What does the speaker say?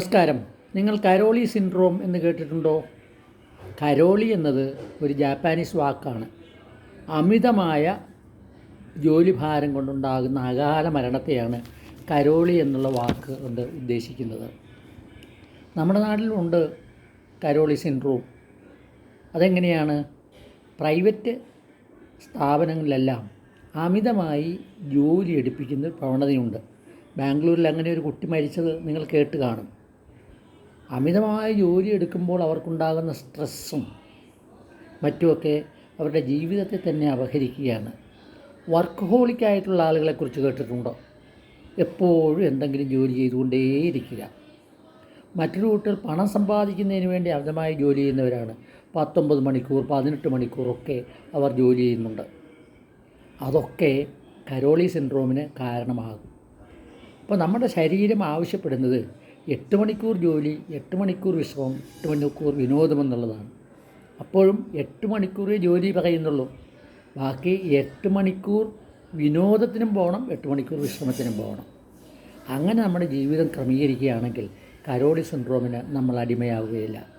നമസ്കാരം. നിങ്ങൾ കരോളി സിൻഡ്രോം എന്ന് കേട്ടിട്ടുണ്ടോ? കരോളി എന്നത് ഒരു ജാപ്പാനീസ് വാക്കാണ്. അമിതമായ ജോലിഭാരം കൊണ്ടുണ്ടാകുന്ന അകാല മരണത്തെയാണ് കരോളി എന്നുള്ള വാക്ക് കൊണ്ട് ഉദ്ദേശിക്കുന്നത്. നമ്മുടെ നാട്ടിലുണ്ട് കരോളി സിൻഡ്രോം. അതെങ്ങനെയാണ്? പ്രൈവറ്റ് സ്ഥാപനങ്ങളിലെല്ലാം അമിതമായി ജോലി എടുപ്പിക്കുന്ന പ്രവണതയുണ്ട്. ബാംഗ്ലൂരിൽ അങ്ങനെ ഒരു കുട്ടി മരിച്ചത് നിങ്ങൾ കേട്ട് കാണും. അമിതമായ ജോലി എടുക്കുമ്പോൾ അവർക്കുണ്ടാകുന്ന സ്ട്രെസ്സും മറ്റുമൊക്കെ അവരുടെ ജീവിതത്തെ തന്നെ അപഹരിക്കുകയാണ്. വർക്ക് ഹോളിക്കായിട്ടുള്ള ആളുകളെക്കുറിച്ച് കേട്ടിട്ടുണ്ടോ? എപ്പോഴും എന്തെങ്കിലും ജോലി ചെയ്തുകൊണ്ടേയിരിക്കുക. മറ്റൊരു കൂട്ടർ പണം സമ്പാദിക്കുന്നതിന് വേണ്ടി അമിതമായി ജോലി ചെയ്യുന്നവരാണ്. പത്തൊമ്പത് മണിക്കൂർ പതിനെട്ട് മണിക്കൂറൊക്കെ അവർ ജോലി ചെയ്യുന്നുണ്ട്. അതൊക്കെ കരോളി സിൻഡ്രോമിന് കാരണമാകും. അപ്പോൾ നമ്മുടെ ശരീരം ആവശ്യപ്പെടുന്നത് എട്ട് മണിക്കൂർ ജോലി എട്ട് മണിക്കൂർ വിശ്രമം എട്ട് മണിക്കൂർ വിനോദം എന്നുള്ളതാണ്. അപ്പോഴും എട്ട് മണിക്കൂറേ ജോലി പറയുന്നുള്ളൂ. ബാക്കി എട്ട് മണിക്കൂർ വിനോദത്തിനും പോകണം എട്ട് മണിക്കൂർ വിശ്രമത്തിനും പോകണം. അങ്ങനെ നമ്മുടെ ജീവിതം ക്രമീകരിക്കുകയാണെങ്കിൽ കരോളി സിൻഡ്രോമിന് നമ്മൾ അടിമയാവുകയില്ല.